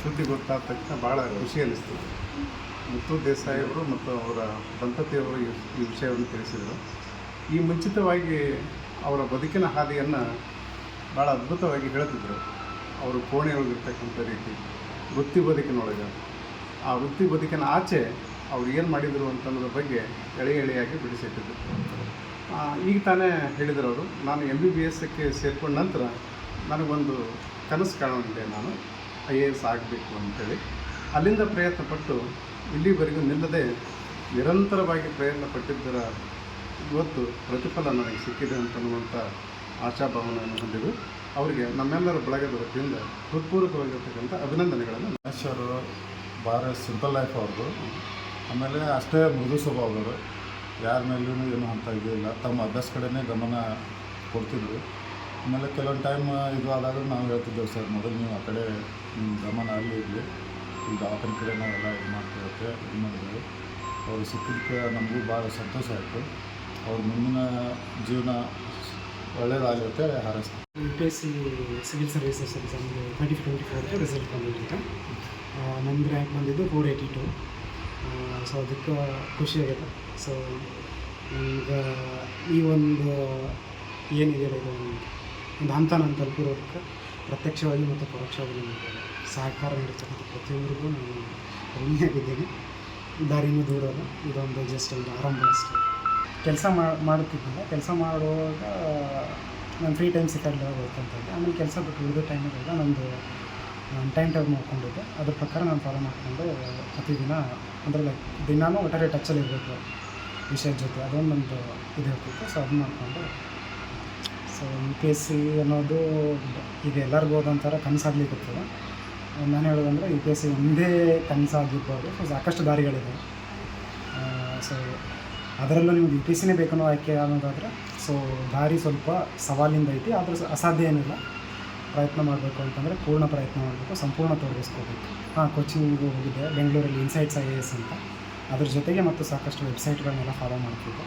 ಸುದ್ದಿ ಗೊತ್ತಾದ ತಕ್ಷಣ ಭಾಳ ಖುಷಿ ಅನ್ನಿಸ್ತು ಮುತ್ತು ದೇಸಾಯಿ ಅವರು ಮತ್ತು ಅವರ ದಂಪತಿಯವರು ಈ ವಿಷಯವನ್ನು ತಿಳಿಸಿದರು. ಈ ಮುಂಚಿತವಾಗಿ ಅವರ ಬದುಕಿನ ಹಾದಿಯನ್ನು ಭಾಳ ಅದ್ಭುತವಾಗಿ ಹೇಳ್ತಿದ್ರು. ಅವರು ಕೋಣೆಯೊಳಗಿರ್ತಕ್ಕಂಥ ರೀತಿ, ವೃತ್ತಿ ಬದುಕಿನೊಳಗೆ. ಆ ವೃತ್ತಿ ಬದುಕಿನ ಆಚೆ ಅವ್ರು ಏನು ಮಾಡಿದರು ಅಂತನ್ನೋದ್ರ ಬಗ್ಗೆ ಎಳೆ ಎಳೆಯಾಗಿ ಬಿಡಿಸಿಟ್ಟಿದ್ದರು ಈಗ ತಾನೇ ಹೇಳಿದರು ಅವರು, ನಾನು ಎಂ ಬಿ ಬಿ ಎಸ್ಗೆ ಸೇರಿಕೊಂಡ ನಂತರ ನನಗೊಂದು ಕನಸು ಕಾಣುವಂತೆ ನಾನು ಐ ಎ ಎಸ್ ಆಗಬೇಕು ಅಂತೇಳಿ ಅಲ್ಲಿಂದ ಪ್ರಯತ್ನಪಟ್ಟು ಇಲ್ಲಿವರೆಗೂ ನಿಲ್ಲದೆ ನಿರಂತರವಾಗಿ ಪ್ರಯತ್ನ ಪಟ್ಟಿದ್ದರ ಇವತ್ತು ಪ್ರತಿಫಲ ನನಗೆ ಸಿಕ್ಕಿದೆ ಅಂತನ್ನುವಂಥ ಆಶಾಭಾವನೆಯನ್ನು ಹೊಂದಿದ್ದು ಅವರಿಗೆ ನಮ್ಮೆಲ್ಲರ ಬಳಗದ ವತಿಯಿಂದ ಹೃತ್ಪೂರ್ವಕವಾಗಿರ್ತಕ್ಕಂಥ ಅಭಿನಂದನೆಗಳನ್ನು ಮಹೇಶ್ವರು ಭಾಳ ಸಿಂಪಲ್ ಲೈಫ್ ಅವ್ರದ್ದು. ಆಮೇಲೆ ಅಷ್ಟೇ ಮೃದು ಸ್ವಭಾವದವರು ಯಾರ ಮೇಲೂ ಏನು ಅಂತ ಇದಿಲ್ಲ ತಮ್ಮ ಅಭ್ಯಾಸ ಕಡೆನೇ ಗಮನ ಕೊಡ್ತಿದ್ರು. ಆಮೇಲೆ ಕೆಲವೊಂದು ಟೈಮ್ ಇದು ಆದಾಗ ನಾವು ಹೇಳ್ತಿದ್ದೆವು ಸರ್, ಮೊದಲು ನೀವು ಆ ಕಡೆ ನಿಮ್ಮ ಗಮನ ಅಲ್ಲಿ ಇರಲಿ. ಈ ದವಾಖಾನೆ ಕಡೆ ನಾವೆಲ್ಲ ಇದು ಮಾಡ್ತಿರತ್ತೆ ಇದು ಮಾಡಿದ್ವಿ ಅವ್ರು ಸಿಕ್ಕಿದ್ದಕ್ಕೆ ನಮಗೂ ಭಾಳ ಸಂತೋಷ ಆಯಿತು. ಅವ್ರ ಮುಂದಿನ ಜೀವನ ಒಳ್ಳೆಯದಾಗುತ್ತೆ ಹಾರೈಸ್ತೀವಿ U P S C civil services ಎಕ್ಸಾಮ್ಗೆ ಟ್ವೆಂಟಿ ಟ್ವೆಂಟಿ ಫೋರ್ಗೆ ರಿಸಲ್ಟ್ ಬಂದಿತ್ತು. ನನ್ನ ರ್ಯಾಂಕ್ ಬಂದಿದ್ದು ಫೋರ್ ಏಯ್ಟಿ ಟು ಸೊ ಅದಕ್ಕೆ ಖುಷಿ ಆಗುತ್ತೆ. ಸೊ ಈಗ ಈ ಒಂದು ಏನಿದೆ ಇದು ಒಂದು ಹಂತ ನಾನು ತಲುಪಿರೋದಕ್ಕೆ ಪ್ರತ್ಯಕ್ಷವಾಗಿ ಮತ್ತು ಪರೋಕ್ಷವಾಗಿ ನನಗೆ ಸಹಕಾರ ನೀಡಿರ್ತಕ್ಕಂಥ ಪ್ರತಿಯೊಬ್ಬರಿಗೂ ನಾನು ಋಣಿಯಾಗಿದ್ದೇನೆ. ದಾರಿನೂ ದೂರ ಅಲ್ಲ. ಇದೊಂದು ಜಸ್ಟ್ ಒಂದು ಆರಂಭ ಅಷ್ಟೇ. ಕೆಲಸ ಮಾಡುತ್ತಿದ್ದಲ್ಲ ಕೆಲಸ ಮಾಡುವಾಗ ನಾನು ಫ್ರೀ ಟೈಮ್ ಸಿಕ್ಕಲ್ಲ ಓದ್ಕೊಂತಿದ್ದೆ. ಆಮೇಲೆ ಕೆಲಸ ಬಿಟ್ಟು ಉಳಿದ ಟೈಮಿಗೆಲ್ಲ ನಂದು, ನಾನು ಟೈಮ್ ಟೇಬಲ್ ಮಾಡ್ಕೊಂಡಿದ್ದೆ ಅದ್ರ ಪ್ರಕಾರ ನಾನು ಫಾಲೋ ಮಾಡಿಕೊಂಡು ಪ್ರತಿದಿನ ಅಂದರೆ ಲೈಕ್ ದಿನಾನು ಒಟ್ಟಾರೆ ಟಚ್ಚಲ್ಲಿ ಇರಬೇಕು ವಿಷಯದ ಜೊತೆ. ಅದೊಂದು ನಮ್ಮದು ಇದು ಇರ್ತಿತ್ತು. ಸೊ ಅದನ್ನ ಮಾಡಿಕೊಂಡು so U P S C ಅನ್ನೋದು ಈಗ ಎಲ್ಲರಿಗೂ ಓದೋಂಥರ ಕನಸಾಗ್ಲಿಕ್ಕೆ ನಾನು ಹೇಳೋದಂದರೆ ಯು ಪಿ ಎಸ್ ಸಿ ಒಂದೇ ಕನಸಾಗಿರ್ಬೋದು. ಸೊ ಸಾಕಷ್ಟು ದಾರಿಗಳಿದೆ. ಸೊ ಅದರಲ್ಲೂ ನಿಮ್ಗೆ ಯು ಪಿ ಎಸ್ ಸಿನೇ ಬೇಕನ್ನೋ ಆಯ್ಕೆ ಅನ್ನೋದಾದರೆ ಸೊ ದಾರಿ ಸ್ವಲ್ಪ ಸವಾಲಿಂದ ಐತಿ, ಆದರೂ ಅಸಾಧ್ಯ ಏನಿಲ್ಲ. ಪ್ರಯತ್ನ ಮಾಡಬೇಕು ಅಂತಂದರೆ ಪೂರ್ಣ ಪ್ರಯತ್ನ ಮಾಡಬೇಕು, ಸಂಪೂರ್ಣ ತೊಡಗಿಸ್ಕೋಬೇಕು ಹಾಂ ಕೋಚಿಂಗ್ ಹೋಗಿದ್ದೆ, ಬೆಂಗಳೂರಲ್ಲಿ ಇನ್ಸೈಟ್ಸ್ ಐ ಎ ಎಸ್ ಅಂತ. ಅದ್ರ ಜೊತೆಗೆ ಮತ್ತು ಸಾಕಷ್ಟು ವೆಬ್ಸೈಟ್ಗಳನ್ನೆಲ್ಲ ಫಾಲೋ ಮಾಡ್ತಿದ್ದೆ.